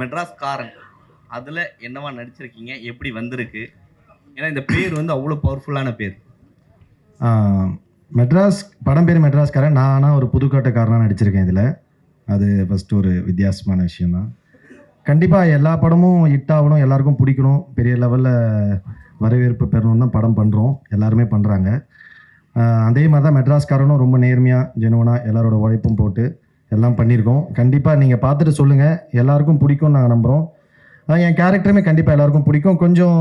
மெட்ராஸ் காரன் அதில் என்னவா நடிச்சிருக்கீங்க? எப்படி வந்திருக்கு? ஏன்னா இந்த பேர் வந்து அவ்வளோ பவர்ஃபுல்லான பேர். மெட்ராஸ் படம் பேர் மெட்ராஸ்காரன். நான் ஆனால் ஒரு புதுக்கோட்டைக்காரனாக நடிச்சிருக்கேன் இதில். அது ஃபஸ்ட்டு ஒரு வித்தியாசமான விஷயந்தான் கண்டிப்பாக எல்லா படமும் ஹிட் ஆகணும் எல்லாருக்கும் பிடிக்கணும். பெரிய லெவலில் வரவேற்பு பெறணும் தான் படம் பண்ணுறோம் எல்லாருமே பண்ணுறாங்க அதே மாதிரி தான் மெட்ராஸ்காரனும் ரொம்ப நேர்மையாக ஜெனுவனாக எல்லாரோட உழைப்பும் போட்டு எல்லாம் பண்ணியிருக்கோம். கண்டிப்பாக நீங்கள் பார்த்துட்டு சொல்லுங்கள் எல்லாருக்கும் பிடிக்கும் நாங்கள் நம்புகிறோம் என் கேரக்டருமே கண்டிப்பாக எல்லாருக்கும் பிடிக்கும். கொஞ்சம்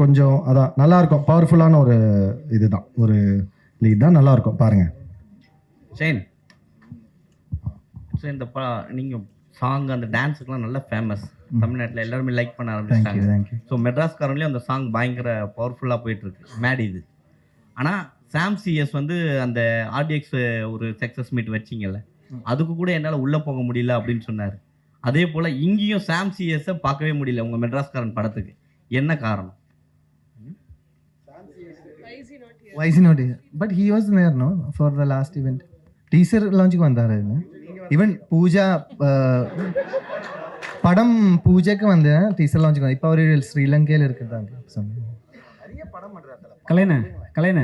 கொஞ்சம் அதான் நல்லா இருக்கும் பவர்ஃபுல்லான ஒரு இதுதான். ஒரு லீட் தான். நல்லா இருக்கும் பாருங்க. ஷேன். ஸோ இந்த ப நீங்கள் சாங் அந்த டான்ஸுக்குலாம் நல்ல ஃபேமஸ் தமிழ்நாட்டில் எல்லாருமே லைக் பண்ண ஆரம்பிச்சிட்டாங்க. ஸோ மெட்ராஸ் காரன்லேயும் அந்த சாங் பயங்கர பவர்ஃபுல்லாக போயிட்டுருக்கு மேட் இது. ஆனால் சாம்சிஎஸ் வந்து அந்த ஆர்டிஎக்ஸ் ஒரு சக்ஸஸ் மீட் வச்சிங்கல்ல அதுக்கு கூட என்னால் உள்ளே போக முடியல அப்படின்னு சொன்னார். அதே போல் இங்கேயும் சாம்சிஎஸை பார்க்கவே முடியல உங்கள் மெட்ராஸ்காரன் படத்துக்கு. என்ன காரணம்? Why is he not here? But he was there no? For the last event. Teaser even puja uh, படம் பூஜைக்கு வந்து டீசர் லான்ச் இப்போ அவர் ஸ்ரீலங்கையில் இருக்கிறதாங்க சொன்னேன் கலைண கலைண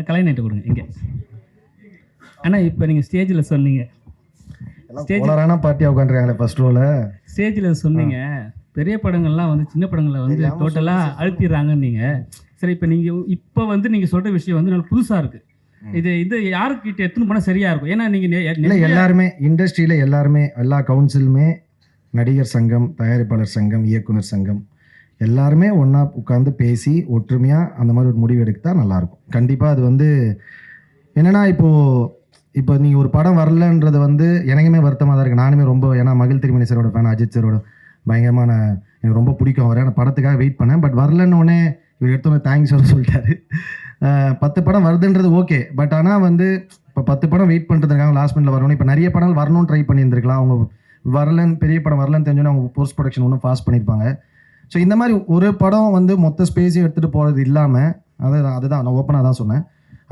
கலைண்ணே கலைநேட்டு கொடுங்க இங்கே. அண்ணா இப்போ நீங்கள் ஸ்டேஜில் சொன்னீங்க. போலரான பார்ட்டியாக உட்காந்துருக்காங்களே ஃபர்ஸ்ட் ரோல ஸ்டேஜில் சொன்னீங்க. பெரிய படங்கள்லாம் வந்து சின்ன படங்களை வந்து டோட்டலாக அழுத்திடுறாங்கன்னு நீங்கள் சரி இப்போ நீங்கள் இப்போ வந்து நீங்கள் சொல்கிற விஷயம் வந்து நல்ல புதுசாக இருக்குது இது இது யாருக்கிட்ட எத்தனை படம் சரியாக இருக்கும்? ஏன்னா இல்லை நீங்கள் எல்லாருமே இண்டஸ்ட்ரியில் எல்லாருமே எல்லா கவுன்சிலுமே நடிகர் சங்கம் தயாரிப்பாளர் சங்கம் இயக்குனர் சங்கம் எல்லாருமே ஒன்றா உட்காந்து பேசி ஒற்றுமையாக அந்த மாதிரி ஒரு முடிவு எடுத்தா நல்லாயிருக்கும். கண்டிப்பாக அது வந்து என்னென்னா இப்போது இப்போ நீங்கள் ஒரு படம் வரலன்றது வந்து எனக்குமே வருத்தமாக தான் இருக்குது நானுமே ரொம்ப ஏன்னா மகிழ் திருமணி சாரோட ஃபேன் அஜித் சரோட பயங்கரமான எனக்கு ரொம்ப பிடிக்கும். அவர் ஏன்னா படத்துக்காக வெயிட் பண்ணேன். பட் வரலன்னொடனே இவர் எடுத்தோன்னே தேங்க்ஸ் வந்து சொல்லிட்டாரு. பத்து படம் வருதுன்றது ஓகே பட் ஆனால் வந்து இப்போ பத்து படம் வெயிட் பண்ணுறதுக்காக லாஸ்ட் மினிட்ல வரணும். இப்போ நிறைய படம் வரணும்னு ட்ரை பண்ணியிருந்திருக்கலாம். அவங்க வரலன்னு பெரிய படம் வரலன்னு தெரிஞ்சோன்னே அவங்க போஸ்ட் ப்ரொடக்ஷன் ஒன்றும் ஃபாஸ்ட் பண்ணியிருப்பாங்க. ஸோ இந்த மாதிரி ஒரு படம் வந்து மொத்த ஸ்பேஸையும் எடுத்துகிட்டு போகிறது இல்லாமல் அதுதான் அதுதான் நான் ஓப்பனாக தான் சொன்னேன்.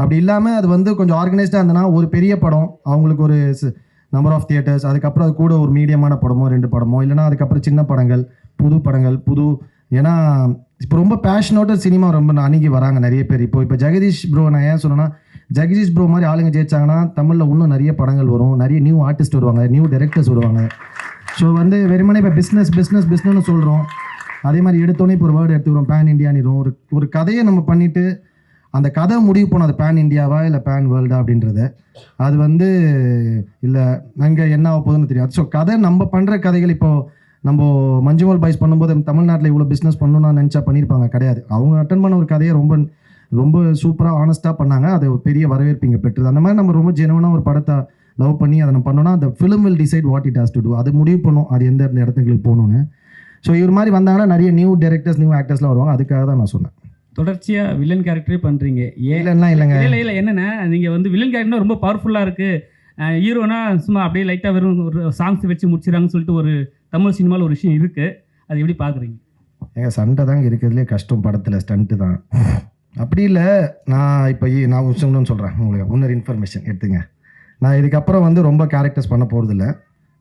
அப்படி இல்லாமல் அது வந்து கொஞ்சம் ஆர்கனைஸ்டாக இருந்ததுன்னா ஒரு பெரிய படம் அவங்களுக்கு ஒரு நம்பர் ஆஃப் தியேட்டர்ஸ் அதுக்கப்புறம் அது கூட ஒரு மீடியமான படமோ ரெண்டு படமோ இல்லைன்னா அதுக்கப்புறம் சின்ன படங்கள் புது படங்கள் புது ஏன்னா இப்போ ரொம்ப பேஷனோட சினிமா ரொம்ப அணுகி வராங்க நிறைய பேர். இப்போ இப்போ ஜெகதீஷ் ப்ரோ நான் ஏன் சொன்னேன்னா ஜெகதீஷ் ப்ரோ மாதிரி ஆளுங்க ஜெயிச்சாங்கன்னா தமிழில் இன்னும் நிறைய படங்கள் வரும். நிறைய நியூ ஆர்டிஸ்ட் வருவாங்க நியூ டேரக்டர்ஸ் வருவாங்க. ஸோ வந்து வெறுமனே இப்போ பிஸ்னஸ் பிஸ்னஸ் பிஸ்னஸ்னு சொல்கிறோம் அதே மாதிரி எடுத்தோன்னே இப்போ ஒரு வேர்டு எடுத்துக்கிறோம் பேன் இண்டியான்னு ஒரு ஒரு கதையை நம்ம பண்ணிட்டு அந்த கதை முடிவு போனோம் அது பேன் இந்தியாவா இல்லை பேன் வேர்ல்டா அப்படின்றத அது வந்து இல்லை அங்கே என்ன ஆக போகுதுன்னு தெரியாது. ஸோ கதை நம்ம பண்ணுற கதைகள் இப்போ நம்ம மஞ்சுமல் பாய்ஸ் பண்ணும்போது தமிழ்நாட்டில் இவ்வளோ பிஸ்னஸ் பண்ணணும்னு நினச்சா பண்ணியிருப்பாங்க கிடையாது. அவங்க அட்டன் பண்ண ஒரு கதையை ரொம்ப ரொம்ப சூப்பராக ஆனஸ்ட்டாக பண்ணாங்க. அது ஒரு பெரிய வரவேற்பு இங்கே பெற்றது. அந்த மாதிரி நம்ம ரொம்ப ஜெனுவனாக ஒரு படத்தை லவ் பண்ணி அதை நம்ம பண்ணோம்னா அந்த film will decide what it has to do அது முடிவு பண்ணும் அது எந்த இடத்துக்கு போகணுன்னு ஸோ இவர் மாதிரி வந்தாங்கன்னா நிறைய நியூ டேரக்டர்ஸ் நியூ ஆக்டர்ஸ்லாம் வருவாங்க. அதுக்காக தான் நான் சொன்னேன். தொடர்ச்சியாக வில்லன் கேரக்டரே பண்ணுறீங்க ஏன்? இல்லைன்னா இல்லைங்க இல்லை இல்லை என்னென்ன நீங்கள் வந்து வில்லன் கேரக்டர் ரொம்ப பவர்ஃபுல்லாக இருக்குது ஹீரோனா சும்மா அப்படியே லைட்டாக வெறும் ஒரு சாங்ஸ் வச்சு முடிச்சிடறாங்கன்னு சொல்லிட்டு ஒரு தமிழ் சினிமாவில் ஒரு விஷயம் இருக்குது அது எப்படி பார்க்குறீங்க எங்க சண்டை தாங்க இருக்கிறதுலே கஷ்டம் படத்தில் ஸ்டண்ட்டு தான். அப்படி இல்லை நான் இப்போ நான் இன்னொன்று சொல்கிறேன் உங்களுக்கு. இன்னொரு இன்ஃபர்மேஷன் எடுத்துங்க. நான் இதுக்கப்புறம் வந்து ரொம்ப கேரக்டர்ஸ் பண்ண போகிறதில்ல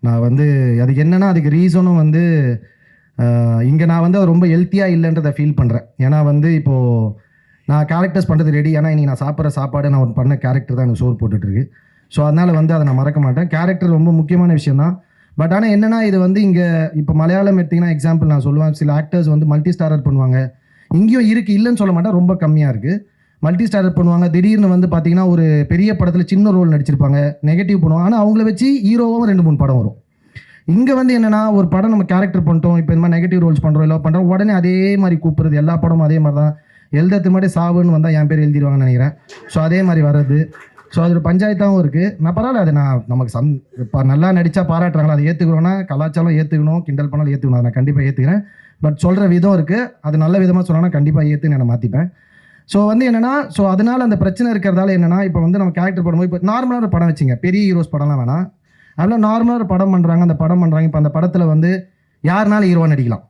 நான் வந்து அதுக்கு என்னென்னா அதுக்கு ரீசனும் வந்து இங்கே நான் வந்து ரொம்ப ஹெல்த்தியாக இல்லைன்றதை ஃபீல் பண்ணுறேன் ஏன்னா வந்து இப்போது நான் கேரக்டர்ஸ் பண்ணுறது ரெடி ஏன்னா இன்னைக்கு நான் சாப்பிட்ற சாப்பாடு நான் ஒரு பண்ண கேரக்டர் தான் எனக்கு சோறு போட்டுட்ருக்கு ஸோ அதனால் வந்து அதை நான் மறக்க மாட்டேன். கேரக்டர் ரொம்ப முக்கியமான விஷயம் தான். பட் ஆனால் என்னென்னா இது வந்து இங்கே இப்போ மலையாளம் எடுத்திங்கன்னா எக்ஸாம்பிள் நான் சொல்லுவேன். சில ஆக்டர்ஸ் வந்து மல்டி ஸ்டாரர் பண்ணுவாங்க. இங்கேயும் இருக்குது இல்லைன்னு சொல்ல மாட்டேன். ரொம்ப கம்மியாக இருக்குது மல்டி ஸ்டாரர் பண்ணுவாங்க. திடீர்னு வந்து பார்த்தீங்கன்னா ஒரு பெரிய படத்தில் சின்ன ரோல் நடிச்சிருப்பாங்க. நெகட்டிவ் பண்ணுவாங்க. ஆனால் அவங்கள வச்சு ஹீரோவும் ரெண்டு மூணு படம் வரும். இங்கே வந்து என்னன்னா ஒரு படம் நம்ம கேரக்டர் பண்ணிட்டோம் இப்போ இந்த மாதிரி நெகட்டிவ் ரோல்ஸ் பண்ணுறோம் இல்லை பண்ணுறோம் உடனே அதே மாதிரி கூப்பிடுறது எல்லா படமும் அதே மாதிரி தான் எழுதத்து மாதிரி சாவுன்னு வந்தால் என் பேர் எழுதிடுவாங்கன்னு நினைக்கிறேன். ஸோ அதே மாதிரி வர்றது. ஸோ அது ஒரு பஞ்சாயத்தாகவும் இருக்குது நான் பரவாயில்ல அது நான் நமக்கு சந் இப்போ நல்லா நடித்தா பாராட்டுறாங்களா அதை ஏற்றுக்கிறோன்னா கலாச்சாரம் ஏற்றுக்கணும் கிண்டல் பண்ணாலும் ஏற்றுக்கணும் அதை நான் கண்டிப்பாக ஏற்றுக்கிறேன் பட் சொல்கிற விதம் இருக்குது அது நல்ல விதமாக சொன்னா கண்டிப்பாக ஏற்றுன்னு நான் மாற்றிப்பேன் ஸோ வந்து என்னன்னா ஸோ அதனால அந்த பிரச்சனை இருக்கிறதால என்னன்னா இப்போ வந்து நம்ம கேரக்டர் பண்ணும்போது இப்போ நார்மலான ஒரு படம் வச்சுங்க. பெரிய ஹீரோஸ் படம்லாம் வேணாம். அதில் நார்மலாக ஒரு படம் பண்ணுறாங்க அந்த படம் பண்ணுறாங்க இப்போ அந்த படத்தில் வந்து யாருனாலும் ஹீரோ நடிக்கலாம்?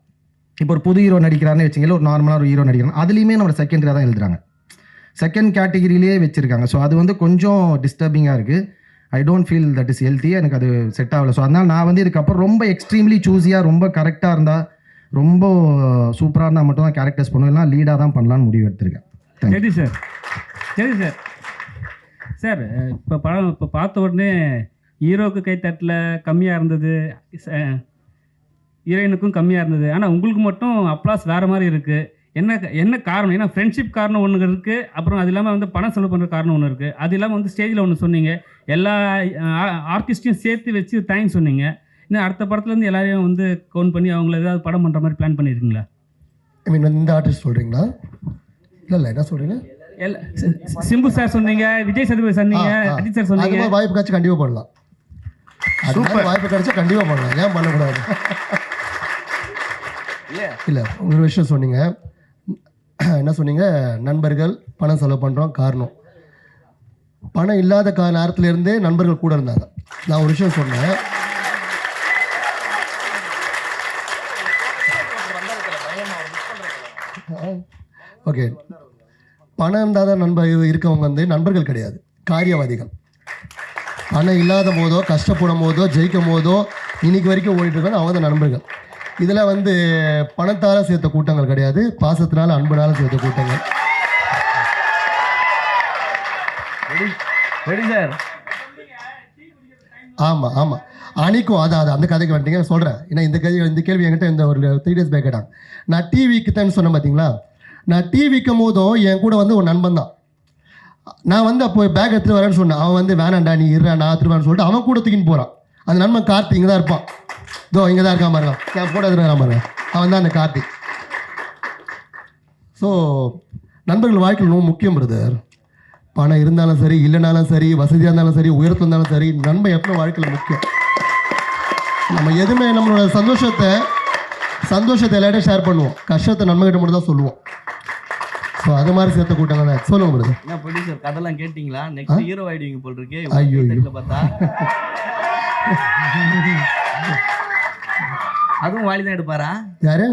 இப்போ ஒரு புது ஹீரோ நடிக்கிறாருன்னு வச்சுங்களேன் ஒரு நார்மலாக ஒரு ஹீரோ நடிக்கிறாங்க. அதுலேயுமே நம்ம செகண்டரியாக தான் எழுதுறாங்க. செகண்ட் கேட்டகிரிலேயே வச்சுருக்காங்க. ஸோ அது வந்து கொஞ்சம் டிஸ்டர்பிங்காக இருக்குது I don't feel that is healthy எனக்கு அது செட் ஆகல. ஸோ அதனால் நான் வந்து இதுக்கப்புறம் ரொம்ப எக்ஸ்ட்ரீம்லி சூஸியாக ரொம்ப கரெக்டாக இருந்தால் ரொம்ப சூப்பராக இருந்தால் மட்டும் தான் கேரக்டர்ஸ் பண்ணுவேன். இல்லைனா லீடாக தான் பண்ணலான்னு முடிவு எடுத்திருக்கேன். சரி சார் சரி சார் சார் இப்போ படம் இப்போ பார்த்த உடனே ஹீரோக்கு கைத்தட்டில் கம்மியாக இருந்தது ஹீரோயினுக்கும் கம்மியாக இருந்தது. ஆனால் உங்களுக்கு மட்டும் அப்ளாஸ் வேறு மாதிரி இருக்குது என்ன என்ன காரணம்? ஏன்னா ஃப்ரெண்ட்ஷிப் காரணம் ஒன்று இருக்குது அப்புறம் அது இல்லாமல் வந்து பணம் செலவு பண்ணுற காரணம் ஒன்று இருக்குது அது இல்லாமல் வந்து ஸ்டேஜில் ஒன்று சொன்னீங்க. எல்லா ஆர்டிஸ்டையும் சேர்த்து வச்சு தேங்க்ஸ் சொன்னீங்க. இன்னும் அடுத்த படத்துலேருந்து எல்லாரையும் வந்து கவுண்ட் பண்ணி அவங்கள ஏதாவது படம் பண்ணுற மாதிரி பிளான் பண்ணியிருக்கீங்களா ஐ மீன் இந்த ஆர்டிஸ்ட் சொல்கிறீங்களா இல்லை இல்லை. என்ன சொல்கிறீங்க சிம்பு சார் சொன்னீங்க விஜய் சேதுபதி சொன்னீங்க அஜித் சார் சொன்னீங்க. வாய்ப்பு கண்டிப்பாக பண்ணலாம். மாதிரி வாய்ப்பு கிடைச்சா கண்டிப்பாக பண்ணலாம். ஏன் பண்ணக்கூடாது? இல்லை. ஒரு விஷயம் சொன்னீங்க. என்ன சொன்னீங்க? நண்பர்கள் பணம் செலவு பண்ணுறோம் காரணம். பணம் இல்லாத கா நேரத்துல இருந்தே நண்பர்கள் கூட இருந்தாங்க. நான் ஒரு விஷயம் சொன்னேன். ஓகே. பணம் இருந்தால் தான் நண்பர் இருக்கவங்க வந்து நண்பர்கள் கிடையாது. காரியவாதிகள். பணம் இல்லாத போதோ கஷ்டப்படும் போதோ ஜெயிக்கும் போதோ இன்னைக்கு வரைக்கும் ஓடிட்டு இருக்காங்க அவங்க தான் நண்பர்கள். இதில் வந்து பணத்தால் சேர்த்த கூட்டங்கள் கிடையாது. பாசத்தினால அன்புனால சேர்த்த கூட்டங்கள். ஆமாம் ஆமாம் அன்னைக்கும் அதான் அது அந்த கதைக்கு வந்துட்டீங்க. சொல்கிறேன் ஏன்னா இந்த கேள்வி இந்த கேள்வி என்கிட்ட இந்த ஒரு த்ரீ டேஸ் பேக் கேட்டாங்க நான் டீ விற்குத்தேன்னு சொன்னேன் பார்த்தீங்களா நான் டீ விற்கும் போதும் என் கூட வந்து ஒரு நண்பன் தான். நான் வந்து அப்போ பேக் எடுத்துகிட்டு வரேன்னு சொன்னேன். அவன் வந்து வேணாண்டா நீ இருறா நான் எடுத்துருவான்னு சொல்லிட்டு அவன் கூட தூக்கின்னு போகிறான் அந்த நண்பன் கார்த்தி இங்கே தான் இருப்பான். இதோ இங்கே தான் இருக்கான் பாருங்க. நான் ஃபோட்டோ எடுத்துட்டு பாருங்க. அவன் தான் அந்த கார்த்தி. ஸோ நண்பர்கள் வாழ்க்கையில் ரொம்ப முக்கியம் பிரதர் பணம் இருந்தாலும் சரி இல்லைனாலும் சரி வசதியாக இருந்தாலும் சரி உயரத்தில் இருந்தாலும் சரி நண்பன் எப்போ வாழ்க்கையில் முக்கியம். நம்ம எதுவுமே நம்மளோட சந்தோஷத்தை சந்தோஷத்தை எல்லார்ட்டையும் ஷேர் பண்ணுவோம். கஷ்டத்தை நண்பகிட்ட மட்டும் தான் சொல்லுவோம். ஸோ அது மாதிரி சேர்த்த கூட்டங்க சொல்லுங்க பிரதர் என்ன ப்ரொடியூசர் கதைலாம் கேட்டிங்களா? நெக்ஸ்ட் ஹீரோ ஆயிடுவீங்க போல் இருக்கே ஐயோ, பார்த்தா. அதுவும் வாலி தான் எடுப்பாரா? யாரு?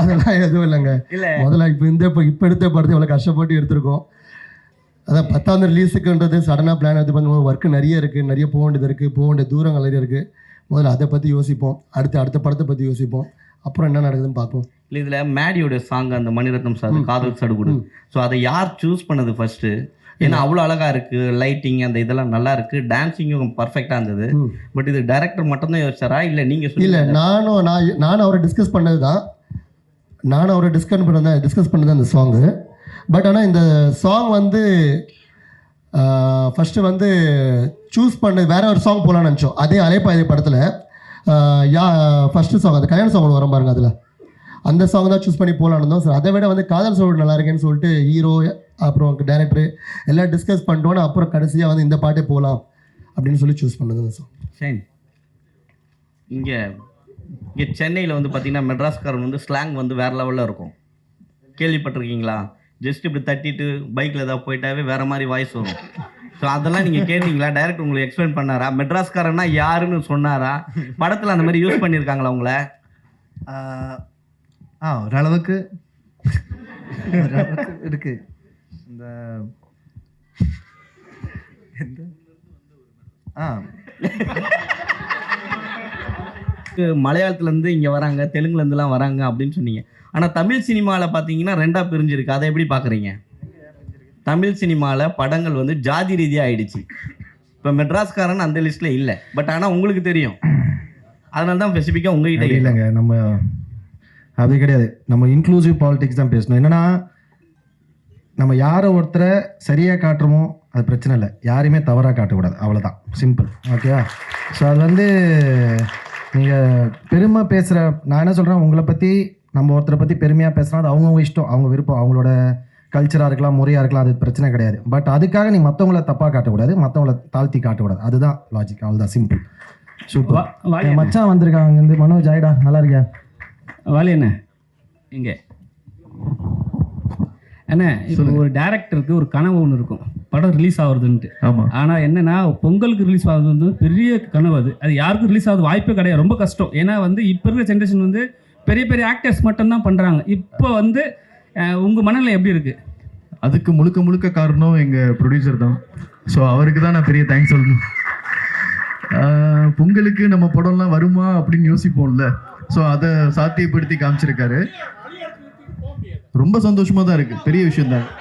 அதெல்லாம் எதுவும் இல்லைங்க. இல்ல. முதல்ல இப்போ இந்த இப்போ இப்போ எடுத்த படத்தை இவ்வளோ கஷ்டப்பட்டு எடுத்திருக்கோம். அதான் பத்தாவது ரிலீஸுக்குன்றது சடனாக பிளான் எடுத்து பண்ணும்போது ஒர்க்கு நிறைய இருக்குது நிறைய போக வேண்டியது இருக்குது போக வேண்டிய தூரங்கள் நிறைய இருக்குது முதல்ல அதை பற்றி யோசிப்போம். அடுத்து அடுத்த படத்தை பற்றி யோசிப்போம். அப்புறம் என்ன நடக்குதுன்னு பார்ப்போம். இல்ல இதுல மேடியோட சாங் அந்த மணிரத்னம் சார் காதல் சடுகுடு. ஸோ அதை யார் சூஸ் பண்ணது ஃபர்ஸ்ட் ஏன்னா அவ்வளோ அழகா இருக்கு லைட்டிங் அந்த இதெல்லாம் நல்லா இருக்கு. டான்சிங்கும் பர்ஃபெக்டா இருந்தது. பட் இது டைரக்டர் மட்டும் தான் யோசிச்சாரா? இல்ல நீங்க இல்லை நானும் நான் நானும் அவரை டிஸ்கஸ் பண்ணது தான் நானும் அவரை டிஸ்கஸ் பண்ணது டிஸ்கஸ் பண்ணது அந்த சாங்கு பட் ஆனால் இந்த சாங் வந்து ஃபஸ்ட்டு வந்து சூஸ் பண்ணது வேற ஒரு சாங் போகலான்னு நினச்சோம். அதே அலைப்பாயுதை படத்தில் யா ஃபஸ்ட்டு சாங் அந்த கல்யாண சாங் வரும் பாருங்க அதில். அந்த சாங் தான் சூஸ் பண்ணி போகலான்னு இருந்தோம். சார் அதை விட வந்து காதல் சோடு நல்லா இருக்கேன்னு சொல்லிட்டு ஹீரோ அப்புறம் டேரக்டர் எல்லாம் டிஸ்கஸ் பண்ணிட்டோன்னு அப்புறம் கடைசியாக வந்து இந்த பாட்டே போகலாம் அப்படின்னு சொல்லி சூஸ் பண்ணது அந்த சாங் சரி இங்க இங்க சென்னையில வந்து பாத்தீங்கன்னா மெட்ராஸ்காரன் வந்து ஸ்லாங் வந்து வேற லெவல்ல இருக்கும். கேள்விப்பட்டிருக்கீங்களா? ஜஸ்ட் இப்படி தட்டிட்டு பைக்ல ஏதாவது போயிட்டாவே வேற மாதிரி வாய்ஸ் வரும். ஸோ அதெல்லாம் நீங்க கேட்டீங்களா? டைரக்ட் உங்களுக்கு எக்ஸ்பிளைன் பண்ணாரா? மெட்ராஸ்காரன்னா யாருன்னு சொன்னாரா? படத்துல அந்த மாதிரி யூஸ் பண்ணியிருக்காங்களா உங்களை? ஆ ஓரளவுக்கு ஓரளவுக்கு இருக்கு. இந்த எந்த? ஆ. மலையாளத்துல இருந்து இங்க வராங்க தெலுங்குல இருந்துலாம் வராங்க அப்படின்னு சொன்னீங்க. ஆனா தமிழ் சினிமால பாத்தீங்கன்னா ரெண்டா பிரிஞ்சிருக்கு. அதை எப்படி பாக்குறீங்க? தமிழ் சினிமால படங்கள் வந்து ஜாதி ரீதியா ஆயிடுச்சு. இப்போ மெட்ராஸ்காரன் அந்த லிஸ்ட்ல இல்ல. பட் ஆனா உங்களுக்கு தெரியும். அதனால தான் ஸ்பெசிஃபிக்காக உங்ககிட்ட. இல்லைங்க நம்ம அது கிடையாது. நம்ம இன்க்ளூசிவ் பாலிடிக்ஸ் தான் பேசணும். என்னன்னா நம்ம யாரை ஒருத்தரை சரியாக காட்டுறோமோ அது பிரச்சனை இல்லை. யாரையுமே தவறாக காட்டக்கூடாது. அவ்வளோதான் சிம்பிள் ஓகேவா ஸோ அது வந்து நீங்கள் பெருமை பேசுகிற நான் என்ன சொல்கிறேன் உங்களை பற்றி நம்ம ஒருத்தரை பற்றி பெருமையாக பேசுனா அது அவங்கவுங்க இஷ்டம். அவங்க விருப்பம். அவங்களோட கல்ச்சராக இருக்கலாம் முறையாக இருக்கலாம் அது பிரச்சனை கிடையாது. பட் அதுக்காக நீ மற்றவங்கள தப்பாக காட்டக்கூடாது. மற்றவங்கள தாழ்த்தி காட்டக்கூடாது. அதுதான் லாஜிக் அவ்வளோதான் சிம்பிள் சூப்பர். மச்சான் வந்திருக்காங்க இங்கேருந்து மனோஜ் ஆயிடா. நல்லா இருக்கியா? வாலி என்ன இங்க. அண்ணே இப்போ ஒரு டேரக்டருக்கு ஒரு கனவு ஒன்று இருக்கும். படம் ரிலீஸ் ஆகுறதுன்ட்டு. ஆமா. ஆனா என்னன்னா பொங்கலுக்கு ரிலீஸ் ஆகுது வந்து பெரிய கனவு அது. அது யாருக்கும் ரிலீஸ் ஆகுது வாய்ப்பே கிடையாது. ரொம்ப கஷ்டம். ஏன்னா வந்து இப்போ இருக்கிற ஜென்ரேஷன் வந்து பெரிய பெரிய ஆக்டர்ஸ் மட்டும்தான் பண்றாங்க. இப்போ வந்து அஹ், உங்க மனநிலை எப்படி இருக்கு? அதுக்கு முழுக்க முழுக்க காரணம் எங்க ப்ரொடியூசர் தான். ஸோ அவருக்கு தான் நான் பெரிய தேங்க்ஸ் சொல்லணும். பொங்கலுக்கு நம்ம படம்லாம் வருமா அப்படின்னு யோசிப்போம்ல. ஸோ அதை சாத்தியப்படுத்தி காமிச்சிருக்காரு. ரொம்ப சந்தோஷமாக தான் இருக்குது பெரிய விஷயம் தான்